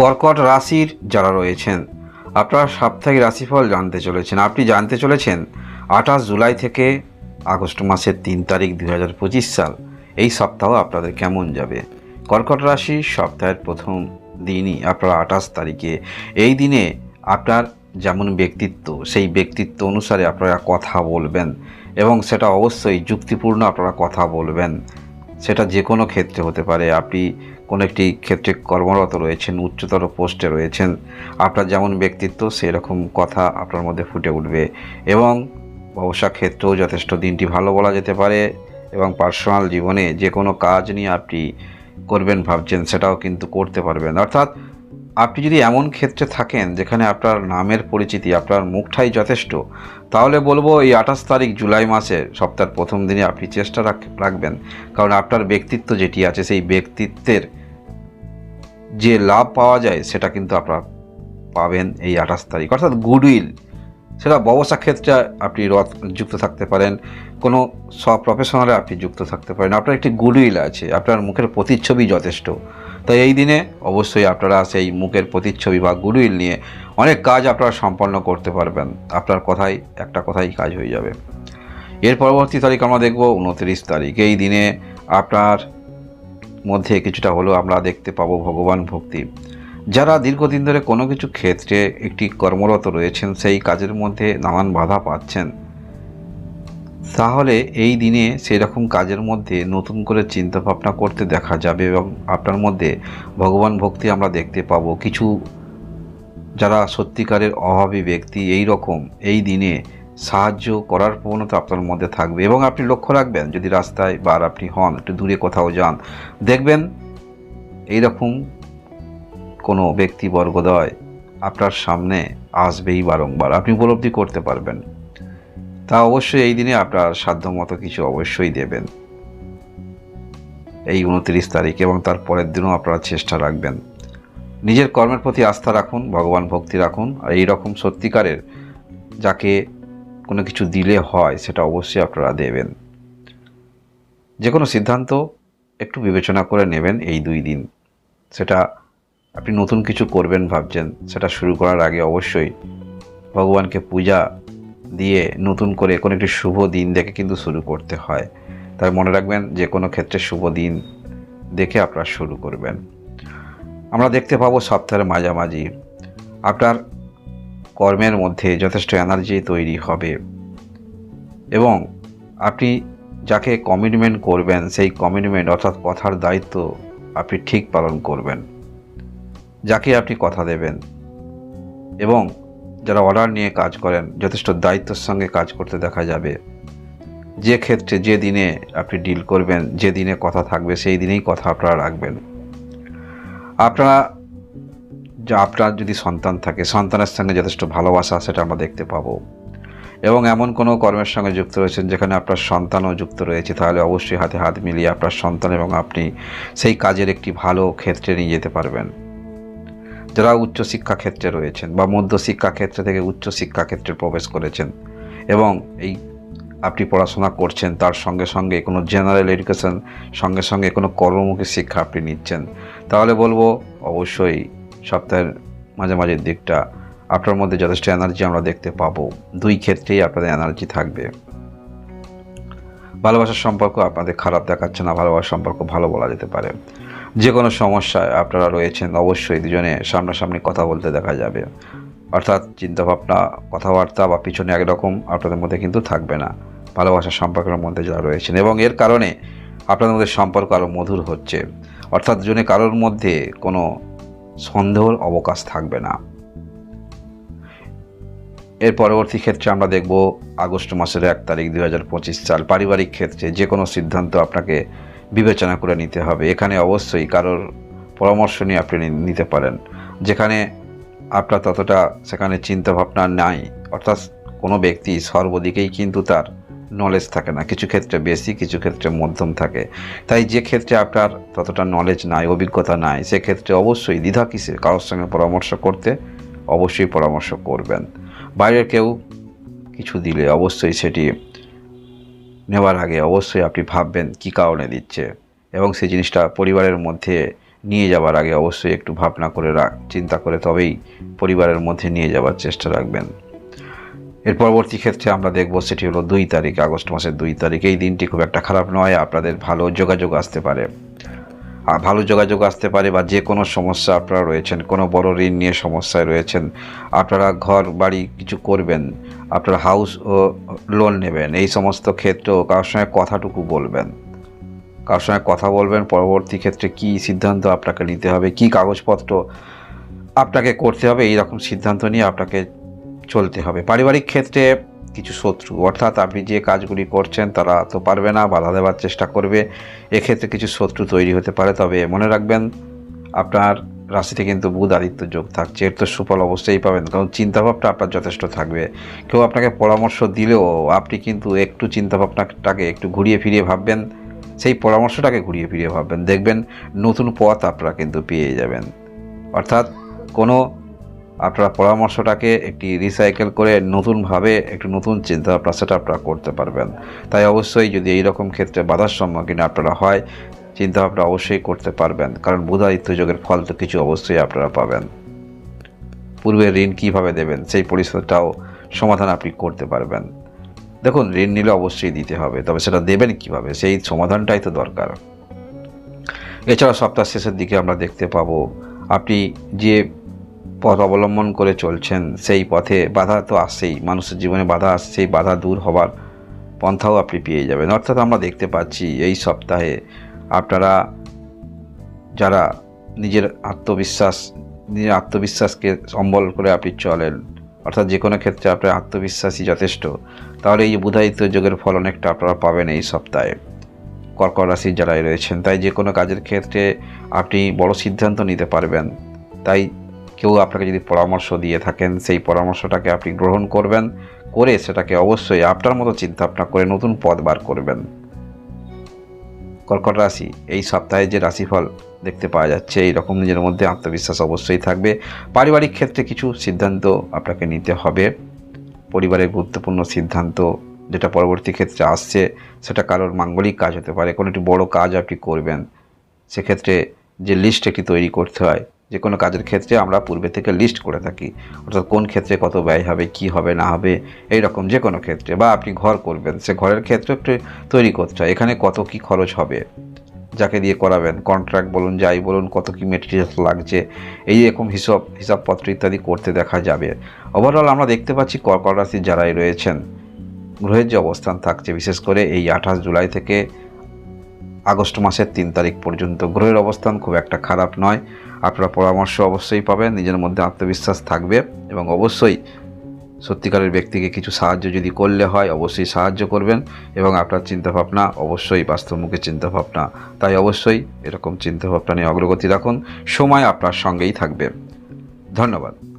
কর্কট রাশির যারা রয়েছেন, আপনারা সাপ্তাহিক রাশিফল জানতে চলেছেন। আপনি জানতে চলেছেন, আঠাশ জুলাই থেকে আগস্ট মাসের তিন তারিখ দু হাজার পঁচিশ সাল, এই সপ্তাহ আপনাদের কেমন যাবে? কর্কট রাশি সপ্তাহের প্রথম দিনই আপনারা আঠাশ তারিখে, এই দিনে আপনার যেমন ব্যক্তিত্ব, সেই ব্যক্তিত্ব অনুসারে আপনারা কথা বলবেন এবং সেটা অবশ্যই যুক্তিপূর্ণ আপনারা কথা বলবেন। সেটা যে কোনো ক্ষেত্রে হতে পারে। আপনি কোনো একটি ক্ষেত্রে কর্মরত রয়েছেন, উচ্চতর পোস্টে রয়েছেন, আপনার যেমন ব্যক্তিত্ব সেরকম কথা আপনার মধ্যে ফুটে উঠবে এবং ব্যবসা ক্ষেত্রেও যথেষ্ট দিনটি ভালো বলা যেতে পারে এবং পার্সোনাল জীবনে যে কোনো কাজ নিয়ে আপনি করবেন ভাবছেন সেটাও কিন্তু করতে পারবেন। অর্থাৎ আপনি যদি এমন ক্ষেত্রে থাকেন যেখানে আপনার নামের পরিচিতি, আপনার মুখটাই যথেষ্ট, তাহলে বলব এই আঠাশ তারিখ জুলাই মাসে সপ্তাহের প্রথম দিনে আপনি চেষ্টা রাখ- রাখবেন। কারণ আপনার ব্যক্তিত্ব যেটি আছে, সেই ব্যক্তিত্বের যে লাভ পাওয়া যায়, সেটা কিন্তু আপনারা পাবেন এই আঠাশ তারিখ। অর্থাৎ গুডউইল, সেটা ব্যবসা ক্ষেত্রে আপনি রথ যুক্ত থাকতে পারেন, কোনো সব প্রফেশনালে আপনি যুক্ত থাকতে পারেন। আপনার একটি গুডউইল আছে, আপনার মুখের প্রতিচ্ছবি যথেষ্ট। তাই এই দিনে অবশ্যই আপনারা সেই মুখের প্রতিচ্ছবি বা গুডউইল নিয়ে অনেক কাজ আপনারা সম্পন্ন করতে পারবেন। আপনার কথাই একটা কথাই কাজ হয়ে যাবে। এর পরবর্তী তারিখ আমরা দেখব উনত্রিশ তারিখ। এই দিনে আপনার মধ্যে কিছুটা হলেও আমরা দেখতে পাবো ভগবান ভক্তি। যারা দীর্ঘদিন ধরে কোনো কিছু ক্ষেত্রে একটি কর্মরত রয়েছেন, সেই কাজের মধ্যে নানান বাধা পাচ্ছেন। তাহলে এই দিনে সেই রকম কাজের মধ্যে নতুন করে চিন্তা ভাবনা করতে দেখা যাবে এবং আপনার মধ্যে ভগবান ভক্তি আমরা দেখতে পাবো। কিছু যারা সত্যিকারের অভাবী ব্যক্তি, এই রকম এই দিনে সাহায্য করার প্রবণতা আপনার মধ্যে থাকবে এবং আপনি লক্ষ্য রাখবেন, যদি রাস্তায় বা আপনি হন, একটু দূরে কোথাও যান, দেখবেন এইরকম কোনো ব্যক্তি ব্যক্তিবর্গদয় আপনার সামনে আসবেই বারংবার। আপনি উপলব্ধি করতে পারবেন। তা অবশ্যই এই দিনে আপনার সাধ্যমতো কিছু অবশ্যই দেবেন। এই উনত্রিশ তারিখ এবং তার পরের দিনও আপনারা চেষ্টা রাখবেন। নিজের কর্মের প্রতি আস্থা রাখুন, ভগবান ভক্তি রাখুন, আর এই রকম সত্যিকারের যাকে কোনো কিছু দিলে হয় সেটা অবশ্যই আপনারা দেবেন। যে কোনো সিদ্ধান্ত একটু বিবেচনা করে নেবেন এই দুই দিন। সেটা আপনি নতুন কিছু করবেন ভাবছেন, সেটা শুরু করার আগে অবশ্যই ভগবানকে পূজা দিয়ে নতুন করে কোনো একটি শুভ দিন দেখে কিন্তু শুরু করতে হয়। তাই মনে রাখবেন যে কোনো ক্ষেত্রে শুভ দিন দেখে আপনারা শুরু করবেন। আমরা দেখতে পাবো সপ্তাহের মাঝামাঝি। আপনার কর্মের মধ্যে যথেষ্ট এনার্জি তৈরি হবে এবং আপনি যাকে কমিটমেন্ট করবেন, সেই কমিটমেন্ট অর্থাৎ কথার দায়িত্ব আপনি ঠিক পালন করবেন। যাকে আপনি কথা দেবেন এবং যারা অর্ডার নিয়ে কাজ করেন, যথেষ্ট দায়িত্বের সঙ্গে কাজ করতে দেখা যাবে। যে ক্ষেত্রে যে দিনে আপনি ডিল করবেন, যে দিনে কথা থাকবে, সেই দিনেই কথা আপনারা রাখবেন। আপনারা, যা আপনার যদি সন্তান থাকে, সন্তানের সঙ্গে যথেষ্ট ভালোবাসা সেটা আমরা দেখতে পাবো। এবং এমন কোনো কর্মের সঙ্গে যুক্ত রয়েছেন যেখানে আপনার সন্তানও যুক্ত রয়েছে, তাহলে অবশ্যই হাতে হাত মিলিয়ে আপনার সন্তান এবং আপনি সেই কাজের একটি ভালো ক্ষেত্রে নিয়ে যেতে পারবেন। যারা উচ্চশিক্ষা ক্ষেত্রে রয়েছেন বা মধ্যশিক্ষা ক্ষেত্রে থেকে উচ্চশিক্ষা ক্ষেত্রে প্রবেশ করেছেন এবং এই আপনি পড়াশোনা করছেন, তার সঙ্গে সঙ্গে কোনো জেনারেল এডুকেশন সঙ্গে সঙ্গে কোনো কর্মমুখী শিক্ষা আপনি নিচ্ছেন, তাহলে বলব অবশ্যই সপ্তাহের মাঝামাঝির দিকটা আপনার মধ্যে যথেষ্ট এনার্জি আমরা দেখতে পাবো। দুই ক্ষেত্রেই আপনাদের এনার্জি থাকবে। ভালোবাসার সম্পর্ক আপনাদের খারাপ দেখাচ্ছে না, ভালোবাসার সম্পর্ক ভালো বলা যেতে পারে। যে কোনো সমস্যায় আপনারা রয়েছেন, অবশ্যই দুজনে সামনাসামনি কথা বলতে দেখা যাবে। অর্থাৎ চিন্তাভাবনা, কথাবার্তা বা পিছনে একরকম আপনাদের মধ্যে কিন্তু থাকবে না। ভালোবাসার সম্পর্কের মধ্যে যারা রয়েছেন এবং এর কারণে আপনাদের মধ্যে সম্পর্ক আরও মধুর হচ্ছে। অর্থাৎ দুজনে কারোর মধ্যে কোনো সন্দেহর অবকাশ থাকবে না। এর পরবর্তী ক্ষেত্রে আমরা দেখব আগস্ট মাসের এক তারিখ দুই হাজার পঁচিশ সাল। পারিবারিক ক্ষেত্রে যে কোনো সিদ্ধান্ত আপনাকে বিবেচনা করে নিতে হবে। এখানে অবশ্যই কারোর পরামর্শ নিয়ে আপনি নিতে পারেন। যেখানে আপনার ততটা সেখানে চিন্তাভাবনা নাই, অর্থাৎ কোনো ব্যক্তি সর্বদিকেই কিন্তু তার নলেজ থাকে না। কিছু ক্ষেত্রে বেশি, কিছু ক্ষেত্রে মধ্যম থাকে। তাই যে ক্ষেত্রে আপনার ততটা নলেজ নাই, অভিজ্ঞতা নাই সেক্ষেত্রে অবশ্যই দ্বিধা কিসে কারোর সঙ্গে পরামর্শ করতে অবশ্যই পরামর্শ করবেন। বাইরের কেউ কিছু দিলে অবশ্যই সেটি নেওয়ার আগে অবশ্যই আপনি ভাববেন কী কারণে দিচ্ছে এবং সেই জিনিসটা পরিবারের মধ্যে নিয়ে যাওয়ার আগে অবশ্যই একটু ভাবনা করে রাখ চিন্তা করে তবেই পরিবারের মধ্যে নিয়ে যাওয়ার চেষ্টা রাখবেন। এর পরবর্তী ক্ষেত্রে আমরা দেখব সেটি হলো দুই তারিখ, আগস্ট মাসের দুই তারিখ। এই দিনটি খুব একটা খারাপ নয়, আপনাদের ভালো যোগাযোগ আসতে পারে। আর ভালো যোগাযোগ আসতে পারে বা যে কোনো সমস্যা আপনারা রয়েছেন, কোনো বড় ঋণ নিয়ে সমস্যায় রয়েছেন, আপনারা ঘর বাড়ি কিছু করবেন আপনারা হাউস ও লোন নেবেন, এই সমস্ত ক্ষেত্রেও কারোর সঙ্গে কথাটুকু বলবেন। কারোর সঙ্গে কথা বলবেন, পরবর্তী ক্ষেত্রে কি সিদ্ধান্ত আপনাকে নিতে হবে, কি কাগজপত্র আপনাকে করতে হবে, এই রকম সিদ্ধান্ত নিয়ে আপনাকে চলতে হবে। পারিবারিক ক্ষেত্রে কিছু শত্রু, অর্থাৎ আপনি যে কাজগুলি করছেন তারা তো পারবে না, বাধা দেওয়ার চেষ্টা করবে, এক্ষেত্রে কিছু শত্রু তৈরি হতে পারে। তবে মনে রাখবেন, আপনার রাশিতে কিন্তু বুধ আদিত্য যোগ থাকছে, এর তো সুফল অবশ্যই পাবেন, কারণ চিন্তাভাবনা আপনার যথেষ্ট থাকবে। কেউ আপনাকে পরামর্শ দিলেও আপনি কিন্তু একটু চিন্তাভাবনাটাকে একটু ঘুরিয়ে ফিরিয়ে ভাববেন, সেই পরামর্শটাকে ঘুরিয়ে ফিরিয়ে ভাববেন, দেখবেন নতুন পথ আপনারা কিন্তু পেয়ে যাবেন। অর্থাৎ কোনো আপনারা পরামর্শটাকে একটি রিসাইকেল করে নতুনভাবে একটু নতুন চিন্তাভাবনা সেটা আপনারা করতে পারবেন। তাই অবশ্যই যদি এই রকম ক্ষেত্রে বাধার সম্মুখীন আপনারা হয় চিন্তাভাবনা অবশ্যই করতে পারবেন। কারণ বুধাদিত্য যোগের ফল তো কিছু অবশ্যই আপনারা পাবেন। পূর্বে ঋণ কীভাবে দেবেন, সেই পরিস্থিতিটাও সমাধান আপনি করতে পারবেন। দেখুন, ঋণ নিলে অবশ্যই দিতে হবে, তবে সেটা দেবেন কীভাবে, সেই সমাধানটাই তো দরকার। এছাড়া সপ্তাহ শেষের দিকে আমরা দেখতে পাবো, আপনি যে পথ অবলম্বন করে চলছেন, সেই পথে বাধা তো আসছেই, মানুষের জীবনে বাধা আসছে সেই বাধা দূর হবার পন্থাও আপনি পেয়ে যাবেন। অর্থাৎ আমরা দেখতে পাচ্ছি, এই সপ্তাহে আপনারা যারা নিজের আত্মবিশ্বাস, নিজের আত্মবিশ্বাসকে সম্বল করে আপনি চলেন, অর্থাৎ যে কোনো ক্ষেত্রে আপনার আত্মবিশ্বাসী যথেষ্ট, তাহলে এই বুধায়িত্ব যোগের ফল অনেকটা আপনারা পাবেন এই সপ্তাহে। কর্কট রাশির যারাই রয়েছেন, তাই যে কোনো কাজের ক্ষেত্রে আপনি বড় সিদ্ধান্ত নিতে পারবেন। তাই কেউ আপনাকে যদি পরামর্শ দিয়ে থাকেন, সেই পরামর্শটাকে আপনি গ্রহণ করবেন, করে সেটাকে অবশ্যই আপনার মতো চিন্তা ভাবনা করে নতুন পথ বার করবেন। কর্কট রাশি, এই সপ্তাহে যে রাশিফল দেখতে পাওয়া যাচ্ছে এই রকম নিজের মধ্যে আত্মবিশ্বাস অবশ্যই থাকবে। পারিবারিক ক্ষেত্রে কিছু সিদ্ধান্ত আপনাকে নিতে হবে। পরিবারের গুরুত্বপূর্ণ সিদ্ধান্ত যেটা পরবর্তী ক্ষেত্রে আসছে, সেটা কারোর মাঙ্গলিক কাজ হতে পারে। কোনো একটি বড় কাজ আপনি করবেন, সেক্ষেত্রে যে লিস্ট একটি তৈরি করতে হয় যে কোনো কাজের ক্ষেত্রে আমরা পূর্বে থেকে লিস্ট করে থাকি। অর্থাৎ কোন ক্ষেত্রে কত ব্যয় হবে, কি হবে, না হবে এই রকম যে কোনো ক্ষেত্রে। বা আপনি ঘর করবেন, সে ঘরের ক্ষেত্রে একটু তৈরি করতে হয়। এখানে কত কি খরচ হবে, যাকে দিয়ে করাবেন কন্ট্রাক্ট বলুন, যাই বলুন, কত কি মেটেরিয়াল লাগছে, এই রকম হিসাব, হিসাবপত্র ইত্যাদি করতে দেখা যাবে। ওভারঅল আমরা দেখতে পাচ্ছি কর্কট রাশির যারাই রয়েছেন, গ্রহের যে অবস্থান থাকছে, বিশেষ করে এই আঠাশ জুলাই থেকে আগস্ট মাসের তিন তারিখ পর্যন্ত গ্রহের অবস্থান খুব একটা খারাপ নয়। আপনারা পরামর্শ অবশ্যই পাবেন, নিজের মধ্যে আত্মবিশ্বাস থাকবে এবং অবশ্যই সত্যিকারের ব্যক্তিকে কিছু সাহায্য যদি করলে হয়, অবশ্যই সাহায্য করবেন এবং আপনার চিন্তাভাবনা অবশ্যই বাস্তবমুখী চিন্তাভাবনা। তাই অবশ্যই এরকম চিন্তাভাবনা নিয়ে অগ্রগতি রাখুন, সময় আপনার সঙ্গেই থাকবে। ধন্যবাদ।